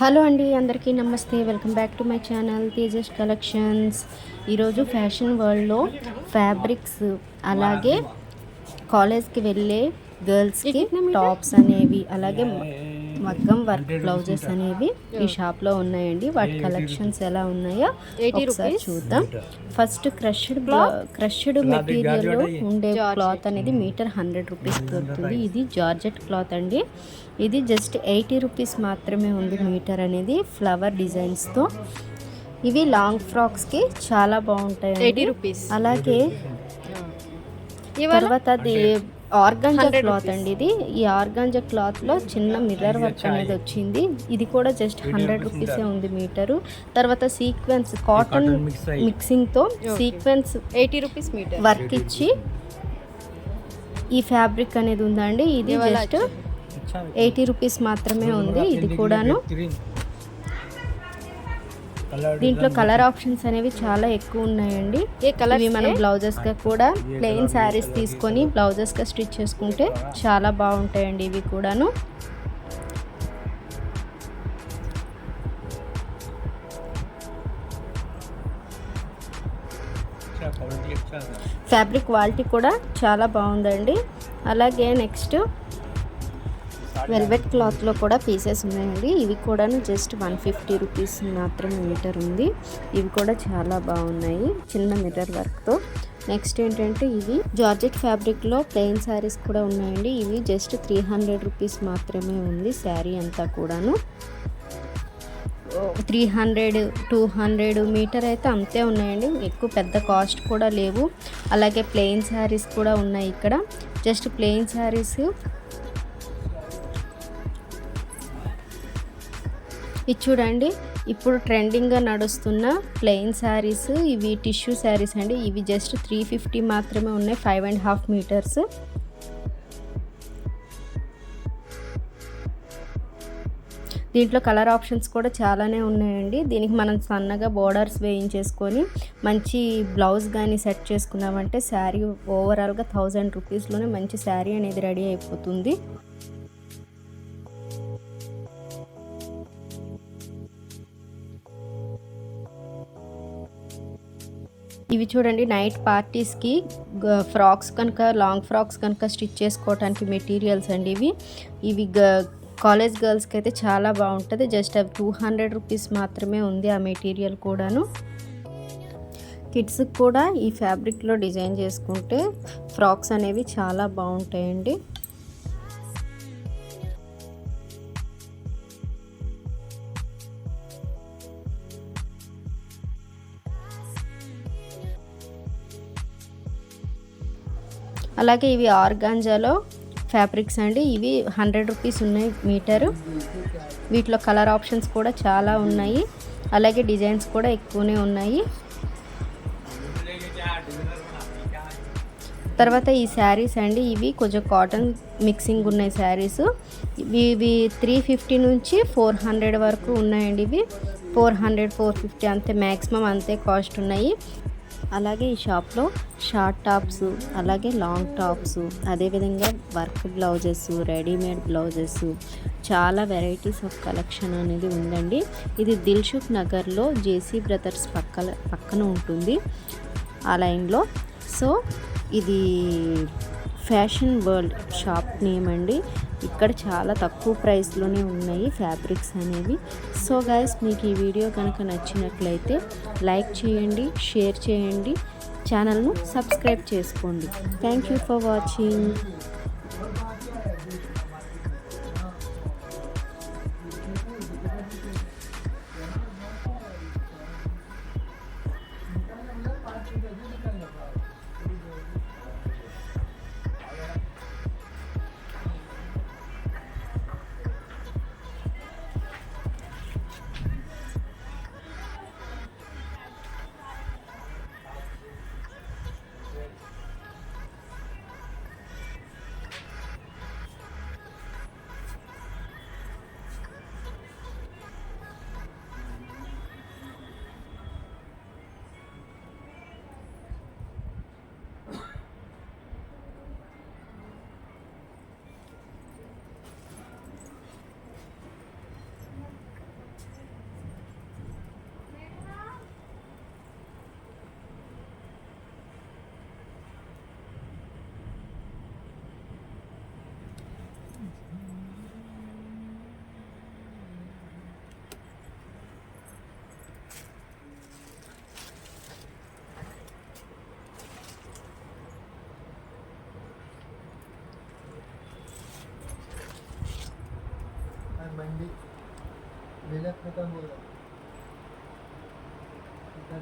Hello అండి అందరికీ నమస్తే. Welcome back to my channel Tejas collections. ఈరోజు ఫ్యాషన్ వరల్డ్లో ఫ్యాబ్రిక్స్ అలాగే కాలేజ్కి వెళ్ళే గర్ల్స్కి టాప్స్ అనేవి అలాగే మగ్గం వర్క్ బ్లౌజెస్ అనేవి ఈ షాప్లో ఉన్నాయండి. వాటి కలెక్షన్స్ ఎలా ఉన్నాయో ఒకసారి చూద్దాం. ఫస్ట్ క్రష్డ్ క్రష్డ్ మెటీరియల్లో ఉండే క్లాత్ అనేది మీటర్ హండ్రెడ్ రూపీస్ దొరుకుతుంది ఇది జార్జెట్ క్లాత్ అండి. ఇది జస్ట్ ఎయిటీ రూపీస్ మాత్రమే ఉంది మీటర్ అనేది ఫ్లవర్ డిజైన్స్తో ఇవి లాంగ్ ఫ్రాక్స్కి చాలా బాగుంటాయి ఎయిటీ రూపీస్. అలాగే తర్వాత అది ఆర్గాంజా క్లాత్ అండి ఇది. ఈ ఆర్గాంజా క్లాత్లో చిన్న మిర్రర్ వర్క్ అనేది వచ్చింది. ఇది కూడా జస్ట్ హండ్రెడ్ రూపీసే ఉంది మీటరు. తర్వాత sequence cotton మిక్సింగ్తో sequence eighty rupees metre work ఇచ్చి ఈ ఫ్యాబ్రిక్ అనేది ఉందండి ఇది జస్ట్ ఎయిటీ రూపీస్ మాత్రమే ఉంది. ఇది కూడాను దీంట్లో కలర్ ఆప్షన్స్ అనేవి చాలా ఎక్కువ ఉన్నాయండి. ఏ కలర్ ఇవి మనం బ్లౌజెస్గా కూడా ప్లెయిన్ శారీస్ తీసుకొని బ్లౌజెస్గా స్టిచ్ చేసుకుంటే చాలా బాగుంటాయండి ఇవి కూడాను. ఫ్యాబ్రిక్ క్వాలిటీ కూడా చాలా బాగుందండి. అలాగే నెక్స్ట్ వెల్వెట్ క్లాత్లో కూడా పీసెస్ ఉన్నాయండి. ఇవి కూడా జస్ట్ వన్ ఫిఫ్టీ రూపీస్ మాత్రమే మీటర్ ఉంది. ఇవి కూడా చాలా బాగున్నాయి చిన్న మిర్రర్ వర్క్తో. నెక్స్ట్ ఏంటంటే ఇవి జార్జెట్ ఫ్యాబ్రిక్లో ప్లెయిన్ శారీస్ కూడా ఉన్నాయండి. ఇవి జస్ట్ త్రీ హండ్రెడ్ రూపీస్ మాత్రమే ఉంది శారీ అంతా కూడాను. Three hundred two hundred metre అయితే అంతే ఉన్నాయండి. ఎక్కువ పెద్ద కాస్ట్ కూడా లేవు. అలాగే ప్లెయిన్ శారీస్ కూడా ఉన్నాయి ఇక్కడ. జస్ట్ ప్లెయిన్ శారీస్ ఇది చూడండి ఇప్పుడు ట్రెండింగ్గా నడుస్తున్న ప్లెయిన్ శారీస్ ఇవి టిష్యూ శారీస్ అండి. ఇవి జస్ట్ త్రీ ఫిఫ్టీ మాత్రమే ఉన్నాయి ఫైవ్ అండ్ హాఫ్ మీటర్స్ దీంట్లో కలర్ ఆప్షన్స్ కూడా చాలానే ఉన్నాయండి. దీనికి మనం సన్నగా బోర్డర్స్ వేయించేసుకొని మంచి బ్లౌజ్ కానీ సెట్ చేసుకున్నామంటే శారీ ఓవరాల్గా థౌజండ్ రూపీస్లోనే మంచి శారీ అనేది రెడీ అయిపోతుంది. ఇవి చూడండి నైట్ పార్టీస్కి ఫ్రాక్స్ కనుక లాంగ్ ఫ్రాక్స్ కనుక స్టిచ్ చేసుకోవడానికి మెటీరియల్స్ అండి ఇవి. ఇవి గ కాలేజ్ గర్ల్స్కి అయితే చాలా బాగుంటుంది. జస్ట్ అవి టూ హండ్రెడ్ రూపీస్ మాత్రమే ఉంది ఆ మెటీరియల్ కూడాను. కిడ్స్కి కూడా ఈ ఫ్యాబ్రిక్లో డిజైన్ చేసుకుంటే ఫ్రాక్స్ అనేవి చాలా బాగుంటాయండి. అలాగే ఇవి ఆర్గాంజాలో ఫ్యాబ్రిక్స్ అండి. ఇవి హండ్రెడ్ రూపీస్ ఉన్నాయి మీటరు. వీటిలో కలర్ ఆప్షన్స్ కూడా చాలా ఉన్నాయి. అలాగే డిజైన్స్ కూడా ఎక్కువనే ఉన్నాయి. తర్వాత ఈ శారీస్ అండి. ఇవి కొంచెం కాటన్ మిక్సింగ్ ఉన్నాయి శారీస్. ఇవి ఇవి త్రీ ఫిఫ్టీ నుంచి ఫోర్ హండ్రెడ్ వరకు ఉన్నాయండి ఇవి. ఫోర్ హండ్రెడ్ ఫోర్ ఫిఫ్టీ అంతే మ్యాక్సిమం అంతే కాస్ట్ ఉన్నాయి. అలాగే ఈ షాప్లో షార్ట్ టాప్స్ అలాగే లాంగ్ టాప్స్ అదేవిధంగా వర్క్ బ్లౌజెస్ రెడీమేడ్ బ్లౌజెస్ చాలా వెరైటీస్ ఆఫ్ కలెక్షన్ అనేది ఉందండి. ఇది దిల్షుక్ నగర్లో జేసీ బ్రదర్స్ పక్కల పక్కన ఉంటుంది ఆ లైన్లో. సో ఇది ఫ్యాషన్ వరల్డ్ షాప్ నేమ్ అండి. ఇక్కడ చాలా తక్కువ ప్రైస్లోనే ఉన్నాయి ఫ్యాబ్రిక్స్ అనేవి. సో గాయస్ మీకు ఈ వీడియో కనుక నచ్చినట్లయితే లైక్ చేయండి షేర్ చేయండి ఛానల్ను సబ్స్క్రైబ్ చేసుకోండి. Thank you for watching Velaz tratando de, de estar